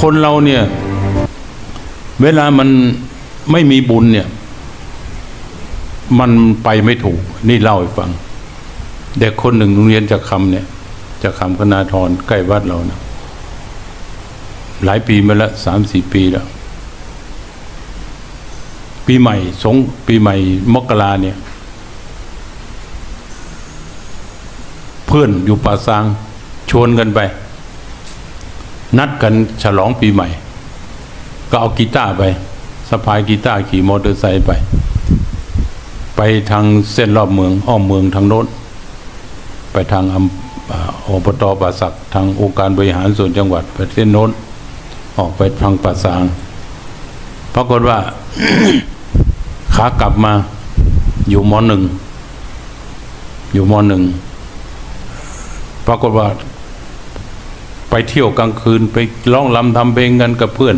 คนเราเนี่ย เวลามันไม่มีบุญเนี่ย มันไปไม่ถูก นี่เล่าให้ฟัง เด็กคนหนึ่งโรงเรียนจากคำเนี่ยจากคำคณาธรใกล้วัดเรานะหลายปีมาแล้วสามสี่ปีแล้ว ปีใหม่ สงปีใหม่มกราเนี่ย เพื่อนอยู่ป่าซางชวนกันไป นัดกันฉลองปีใหม่ ก็เอากีตาร์ไปสะพายกีตาร์ขี่มอเตอร์ไซค์ไป ไปทางเส้นรอบเมืองอ้อมเมืองทางโน้นไปทางอบตป่าสักทางองค์การบริหารส่วนจังหวัด ไปเส้นโน้น ออกไปทางป่าซางปรากฏว่าขากลับมาอยู่มอหนึ่งอยู่มอหนึ่งปรากฏว่า ไปเที่ยวกลางคืนไปร้องลำทำเพลงกันกับเพื่อน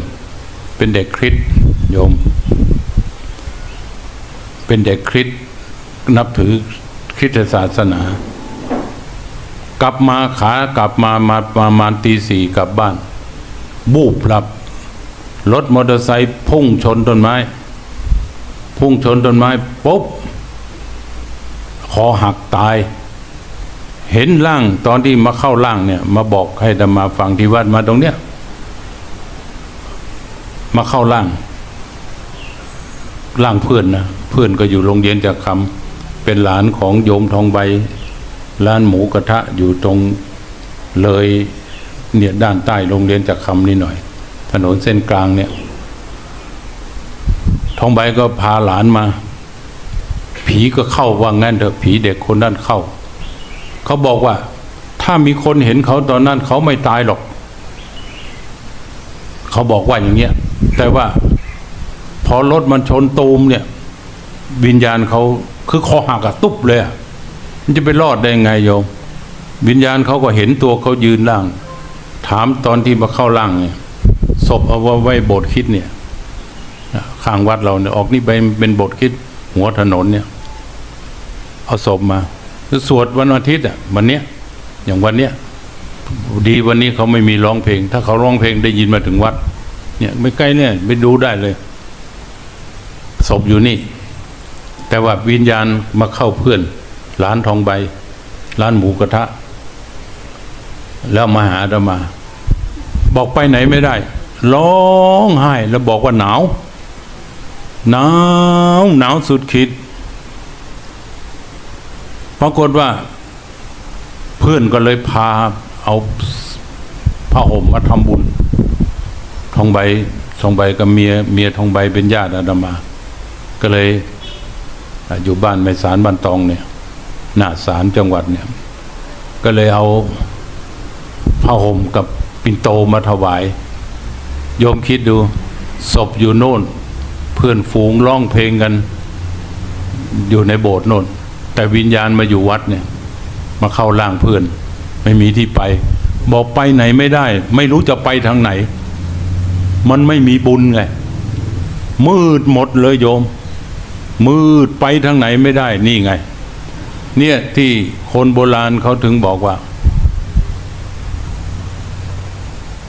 เป็นเด็กคริสโยม เป็นเด็กคริสนับถือคริสตศาสนา กลับมาขากลับมามาประมาณตีสี่กลับบ้าน บูบหลับรถมอเตอร์ไซค์พุ่งชนต้นไม้ พุ่งชนต้นไม้ปุ๊บคอหักตาย เห็นร่างตอนที่มาเข้าร่างเนี่ย มาบอกให้ธรรมาฟังที่วัดมาตรงเนี้ยมาเข้าร่างร่างเพื่อนนะเพื่อนก็อยู่โรงเรียนจากคำเป็นหลานของโยมทองใบร้านหมูกระทะอยู่ตรงเลยเนี่ยด้านใต้โรงเรียนจากคำนี่หน่อย ถนนเส้นกลางเนี่ย ทองใบก็พาหลานมา ผีก็เข้าว่างั้นเถอะผีเด็กคนนั้นเข้า เขาบอกว่า ถ้ามีคนเห็นเขาตอนนั้นเขาไม่ตายหรอก เขาบอกว่าอย่างเงี้ย แต่ว่า พอรถมันชนตูมเนี่ย วิญญาณเขาคือคอหักอะตุ๊บเลยอะมันจะไปรอดได้ไงโยม วิญญาณเขาก็เห็นตัวเขายืนล่าง ถามตอนที่มาเข้าล่างเนี่ยศพเอาไว้โบสถ์คิดเนี่ยข้างวัดเราเนี่ยออกนี่ไปเป็นโบสถ์คิดหัวถนนเนี่ย เอาศพมา คือสวดวันอาทิตย์อะวันเนี้ยอย่างวันเนี้ยดีวันนี้เขาไม่มีร้องเพลง ถ้าเขาร้องเพลงได้ยินมาถึงวัด เนี่ยไม่ใกล้เนี่ยไปดูได้เลยศพอยู่นี่ แต่ว่าวิญญาณมาเข้าเพื่อนร้านทองใบ ร้านหมูกระทะ แล้วมาหาอามา บอกไปไหนไม่ได้ ร้องไห้แล้วบอกว่าหนาวหนาวหนาวสุดขีด ปรากฏว่า เพื่อนก็เลยพาเอาผ้าห่มมาทำบุญ ทองใบทองใบกับเมียเมียทองใบเป็นญาติอาตมา ก็เลยอยู่บ้านแม่สารบ้านตองเนี่ยหน้าศาลจังหวัดเนี่ย ก็เลยเอาผ้าห่มกับปิ่นโตมาถวาย โยมคิดดูศพอยู่โน่น เพื่อนฝูงร้องเพลงกัน อยู่ในโบสถ์โน่น แต่วิญญาณมาอยู่วัดเนี่ย มาเข้าร่างเพื่อน ไม่มีที่ไป บอกไปไหนไม่ได้ ไม่รู้จะไปทางไหน มันไม่มีบุญไงมืดหมดเลยโยม มืดไปทางไหนไม่ได้ นี่ไง เนี่ยที่คนโบราณเขาถึงบอกว่า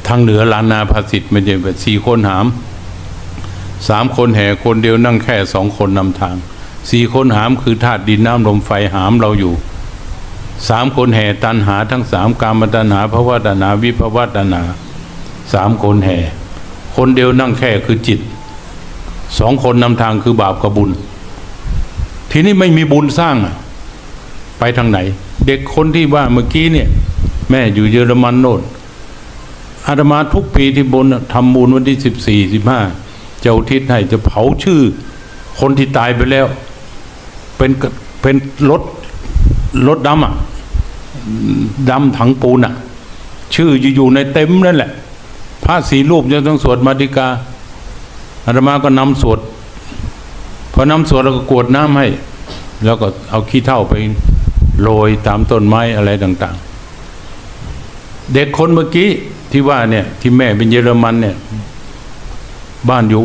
ทางเหนือลานนาภาสิทธิ์ไม่ใช่แบบสี่คนหามสามคนแห่คนเดียวนั่งแค่สองคนนำทาง สี่คนหามคือธาตุดินน้ำลมไฟหามเราอยู่สามคนแห่ตันหาทั้งสามกามตันหาภวะตันหาวิภวะตันหาสามคนแห่ คนเดียวนั่งแค่คือจิตสองคนนำทางคือบาปกับบุญ ทีนี้ไม่มีบุญสร้างไปทางไหน เด็กคนที่ว่าเมื่อกี้เนี่ย แม่อยู่เยอรมันโน่นอาตมาทุกปีที่บนทำบุญวันที่สิบสี่สิบห้าเจะอุทิศให้จะเผาชื่อ คนที่ตายไปแล้ว เป็นเป็นรถรถดำอะดำถังปูนอะ ชื่ออยู่ในเต็มนั่นแหละพระสีรูปจะต้องสวดมาติกาอาตมาก็นำสวดพอนำสวดแล้วก็กวดน้ำให้ แล้วก็เอาขี้เถ้าไปโรยตามต้นไม้อะไรต่าง ๆ เด็กคนเมื่อกี้ที่ว่าเนี่ยที่แม่เป็นเยอรมันเนี่ย บ้านอยู่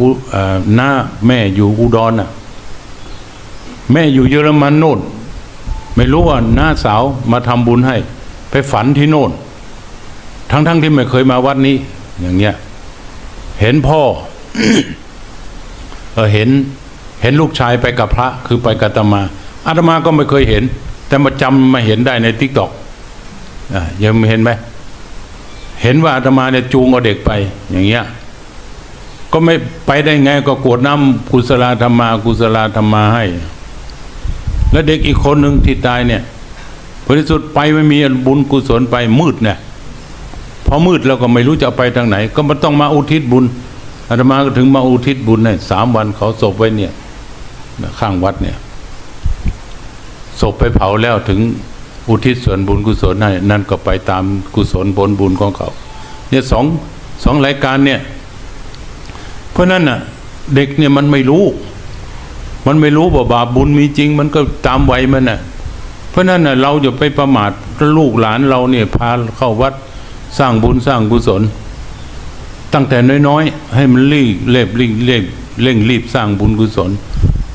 หน้าแม่อยู่อุดรน่ะ แม่อยู่เยอรมันโน่น ไม่รู้ว่าน้าสาวมาทำบุญให้ ไปฝันที่โน่น ทั้งๆทที่ไม่เคยมาวัดนี้ อย่างเงี้ย เห็นพ่อ เออเห็น เห็นลูกชายไปกับพระ คือไปกับตมาอาตมาก็ไม่เคยเห็น แต่มาจำมาเห็นได้ในทิกตอกอะยังเห็นไหมเห็นว่าอาตมาเนี่ยจูงเอาเด็กไป อย่างเงี้ยก็ไม่ไปได้ไงก็กรวดน้ำกุศลธรรมากุศลธรรมาให้ แล้วเด็กอีกคนหนึ่งที่ตายเนี่ยผลที่สุดไปไม่มีบุญกุศลไปมืดเนี่ยพอมืดแล้วก็ไม่รู้จะไปทางไหน ก็มันต้องมาอุทิศบุญอาตมาก็ถึงมาอุทิศบุญให้สามวันเขาศพไว้เนี่ยข้างวัดเนี่ยศพไปเผาแล้วถึงอุทิศส่วนบุญกุศลให้นั่นก็ไปตามกุศลผลบุญของเขาเนี่ยสองสองรายการเนี่ย เพราะนั้นน่ะ เด็กเนี่ยมันไม่รู้ มันไม่รู้ว่าบาปบุญมีจริง มันก็ตามไวัยมันน่ะ เพราะนั้นน่ะเราอย่าไปประมาทลูกหลานเราเนี่ยพาเข้าวัดสร้างบุญสร้างกุศล ตั้งแต่น้อยๆ ให้มันรีบเร่งรีบเร่งเร่งรีบสร้างบุญกุศล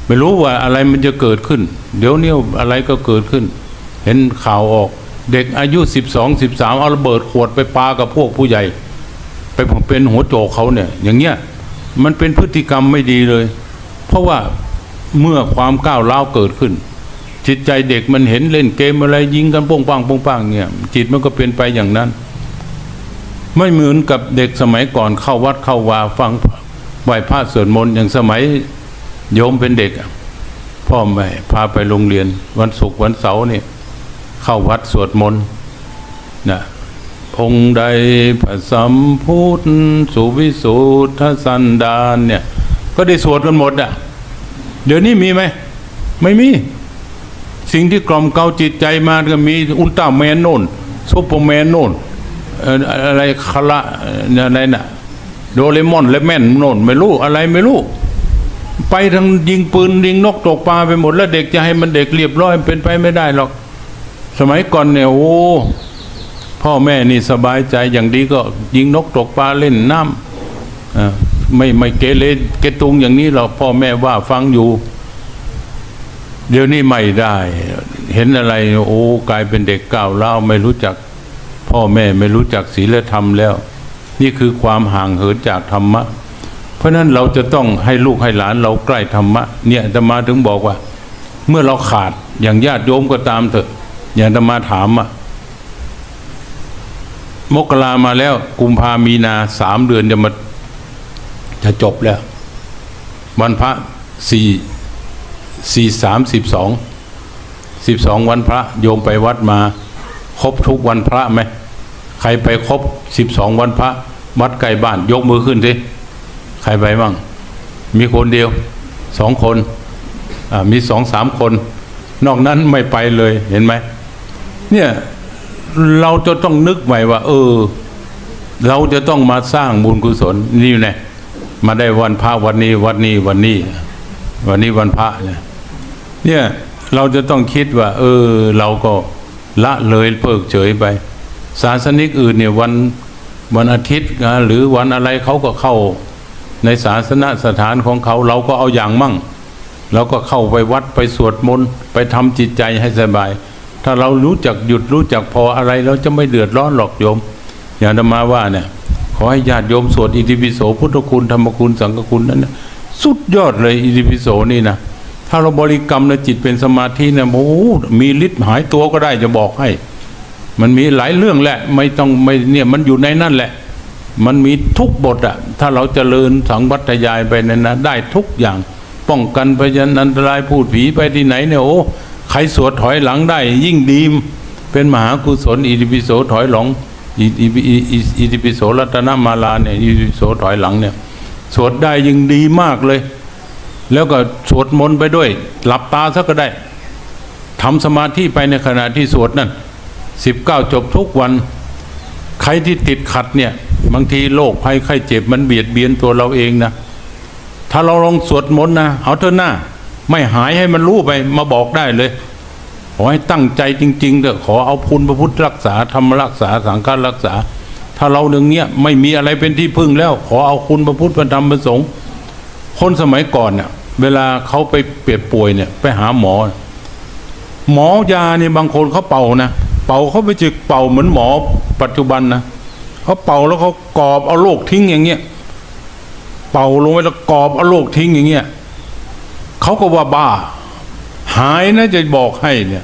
ไม่รู้ว่าอะไรมันจะเกิดขึ้น เดี๋ยวนี้อะไรก็เกิดขึ้น เห็นข่าวออก เด็กอายุสิบสองสิบสามเอาระเบิดขวดไปปากับพวกผู้ใหญ่ ไปเป็นหัวโจกเขาเนี่ย อย่างเงี้ยมันเป็นพฤติกรรมไม่ดีเลย เพราะว่า เมื่อความก้าวร้าวเกิดขึ้น จิตใจเด็กมันเห็นเล่นเกมอะไรยิงกันโป้งปังโป้งปังเนี่ยจิตมันก็เป็นไปอย่างนั้น ไม่เหมือนกับเด็กสมัยก่อนเข้าวัดเข้าวาฟังไหว้พระสวดมนต์อย่างสมัยโยมเป็นเด็ก พ่อแม่พาไปโรงเรียน วันศุกร์วันเสาร์เนี่ยเข้าวัดสวดมนต์นะองค์ใดพระสัมพุทธสุวิสุทธสันดานเนี่ย ก็ได้สวดกันหมดอะ เดี๋ยวนี้มีไหม ไม่มี สิ่งที่กล่อมเกลาจิตใจมาก็มีอุลตร้าแมนโน่นซูเปอร์แมนโน่นเอ่อะไรคาระเอ่อะไรน่ะโดเรมอนแลแมนโน่นไม่รู้อะไรไม่รู้ ไปทางยิงปืนยิงนกตกปลาไปหมดแล้วเด็กจะให้มันเด็กเรียบร้อยเป็นไปไม่ได้หรอก สมัยก่อนเนี่ยโอ้พ่อแม่นี่สบายใจอย่างดีก็ยิงนกตกปลาเล่นน้ำอ่า ไม่ไม่เกเรเกตุงอย่างนี้หรอกพ่อแม่ว่าฟังอยู่ เดี๋ยวนี้ไม่ได้ เห็นอะไรโอ้กลายเป็นเด็กก้าวเล่าไม่รู้จัก พ่อแม่ไม่รู้จักศีลธรรมแล้ว นี่คือความห่างเหินจากธรรมะ เพราะฉะนั้นเราจะต้องให้ลูกให้หลานเราใกล้ธรรมะ เนี่ยอาตมาถึงบอกว่า เมื่อเราขาดอย่างญาติโยมก็ตามเถอะ อย่างอาตมาถามอะมกรามาแล้วกุมภามีนาสามเดือนจะมา จะจบแล้ว วันพระสี่สี่สามสิบสองสิบสองวันพระโยมไปวัดมา ครบทุกวันพระไหมใครไปครบสิบสองวันพระ วัดใกล้บ้านยกมือขึ้นสิใครไปบ้างมีคนเดียวสองคนมีสองสามคน นอกนั้นไม่ไปเลยเห็นไหมเนี่ยเราจะต้องนึกใหม่ว่า เออ เราจะต้องมาสร้างบุญกุศลนี่แน่ มาได้วันพระวันนี้วันนี้วันนี้ วันนี้วันพระเนี่ยเนี่ยเราจะต้องคิดว่า เออ เราก็ละเลยเพิกเฉยไป ศาสนิกอื่นเนี่ยวันวันอาทิตย์นะหรือวันอะไรเขาก็เข้าในศาสนสถานของเขาเราก็เอาอย่างมั่งเราก็เข้าไปวัดไปสวดมนต์ไปทำจิตใจให้สบาย ถ้าเรารู้จักหยุดรู้จักพออะไรเราจะไม่เดือดร้อนหรอกโยม อย่างธรรมาว่าเนี่ย อให้ญาติโยมสวดอิติปิโสพุทธคุณธรรมคุณสังฆคุณนั้นสุดยอดเลยอิติปิโสนี่นะถ้าเราบริกรรมนะจิตเป็นสมาธินะโอ้มีฤทธิ์หายตัวก็ได้จะบอกให้ มันมีหลายเรื่องแหละ ไม่ต้องไม่เนี่ยมันอยู่ในนั่นแหละ มันมีทุกบทอะถ้าเราจเจริญสังวัตยายไปนั้นนะได้ทุกอย่าง ป้องกันพยันอันตรายพูดผีไปที่ไหนเนี่ยโอ้ใครสวดถอยหลังได้ ยิ่งดีมเป็นมหากุศลอิติปิโสถอยหลัง อิอิอิอิอิติปิโสรัตนมาลาเนี่ยอิติปิโสถอยหลังเนี่ยสวดได้ยิ่งดีมากเลย แล้วก็สวดมนต์ไปด้วย หลับตาซะก็ได้ทำสมาธิไปในขณะที่สวดนั่นสิบเก้าจบทุกวัน ใครที่ติดขัดเนี่ย บางทีโรคภัยไข้เจ็บมันเบียดเบียนตัวเราเองนะ ถ้าเราลองสวดมนต์นะ เอาเถอะหน้า ไม่หายให้มันรู้ไปมาบอกได้เลย ขอให้ตั้งใจจริงๆเถอะขอเอาพุนพระพุทธรักษาธรรมรักษาสังฆรักษา ถ้าเราหนึ่งเนี้ยไม่มีอะไรเป็นที่พึ่งแล้ว ขอเอาคุณพระพุทธพระธรรมพระสงฆ์คนสมัยก่อนเนี่ยเวลาเขาไปเปียดป่วยเนี่ยไปหาหมอ หมอยาเนี่ยบางคนเขาเป่านะเป่าเขาไปจึกเป่าเหมือนหมอปัจจุบันนะเขาเป่าแล้วเขากรอบเอาโรคทิ้งอย่างเงี้ยเป่าลงไว้แล้วกรอบเอาโลกทิ้งอย่างเงี้ยเขาก็ว่าบ้า หายนะจะบอกให้เนี่ย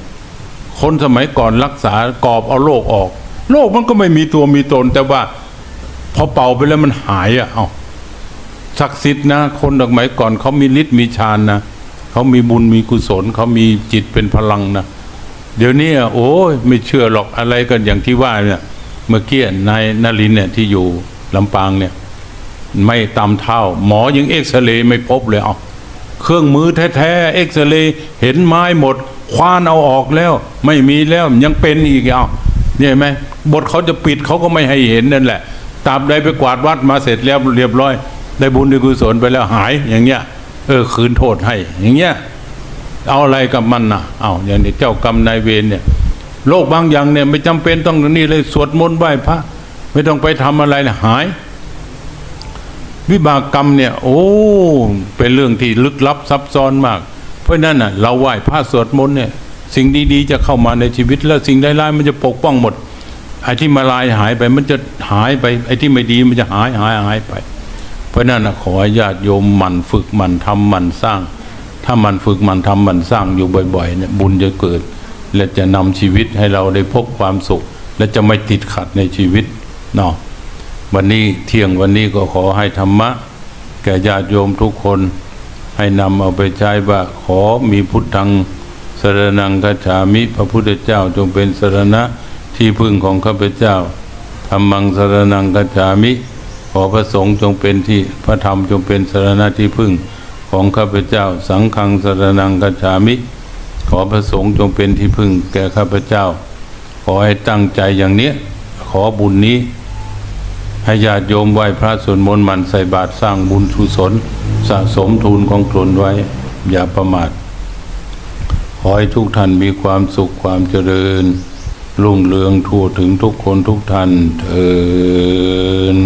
คนสมัยก่อนรักษากรอบเอาโรคออกโรคมันก็ไม่มีตัวมีตน แต่ว่าพอเป่าไปแล้วมันหายอะเอาศักดิ์สิทธิ์นะ คนสมัยก่อนเขามีฤทธิ์มีฌานนะเขามีบุญมีกุศลเขามีจิตเป็นพลังนะเดี๋ยวนี้อะโอ้ยไม่เชื่อหรอกอะไรกันอย่างที่ว่าเนี่ย เมื่อกี้นายนลินเนี่ยที่อยู่ลำปางเนี่ย ไม่ตำเท่า หมอยังเอ็กซเรย์ไม่พบเลยเอา เครื่องมือแท้ๆเอ็กซเรย์เห็นไม้หมด คว้านเอาออกแล้ว ไม่มีแล้วยังเป็นอีกเอาเนี่ยไหมบทเขาจะปิดเขาก็ไม่ให้เห็นนั่นแหละตราบใดไปกวาดวัดมาเสร็จแล้วเรียบร้อย ได้บุญได้กุศลไปแล้วหายอย่างเงี้ยเออคืนโทษให้ อย่างเงี้ยเอาอะไรกับมันนะเอาอย่างนี้เจ้ากรรมนายเวรเนี่ยโรคบางอย่างเนี่ยไม่จำเป็นต้องนี่เลยสวดมนต์ไหว้พระไม่ต้องไปทำอะไรนะหาย วิบากกรรมเนี่ย โอ้เป็นเรื่องที่ลึกลับซับซ้อนมาก เพราะนั้นน่ะ เราไหว้พระสวดมนต์เนี่ยสิ่งดีๆจะเข้ามาในชีวิต แล้วสิ่งร้ายๆมันจะปกป้องหมดไอ้ที่มาลายหายไปมันจะหายไปไอ้ที่ไม่ดีมันจะหายหายหายไป เพราะนั้นน่ะขอญาติโยมมันฝึกมันทำมันสร้าง ถ้ามันฝึกมันทำมันสร้างอยู่บ่อยๆเนี่ยบุญจะเกิด และจะนำชีวิตให้เราได้พบความสุข และจะไม่ติดขัดในชีวิตเนาะ วันนี้เที่ยงวันนี้ก็ขอให้ธรรมะ แก่ญาติโยมทุกคนให้นำเอาไปใช้ว่าขอมีพุทธังสรนังกัจฉามิพระพุทธเจ้าจงเป็นสรณะที่พึ่งของข้าพเจ้าธรรมังสรนังกัจฉามิขอพระสงฆ์จงเป็นที่พระธรรมจงเป็นสรณะที่พึ่งของข้าพเจ้า สังฆังสรนังกัจฉามิ ขอพระสงฆ์จงเป็นที่พึ่งแก่ข้าพเจ้า ขอให้ตั้งใจอย่างเนี้ยขอบุญนี้ ให้ญาติโยมไหว้พระสวดมนต์หมันใส่บาตรสร้างบุญสุศลสะสมทุนของตนไว้ อย่าประมาทขอให้ทุกท่านมีความสุขความเจริญ รุ่งเรืองทั่วถึงทุกคนทุกท่านเถิด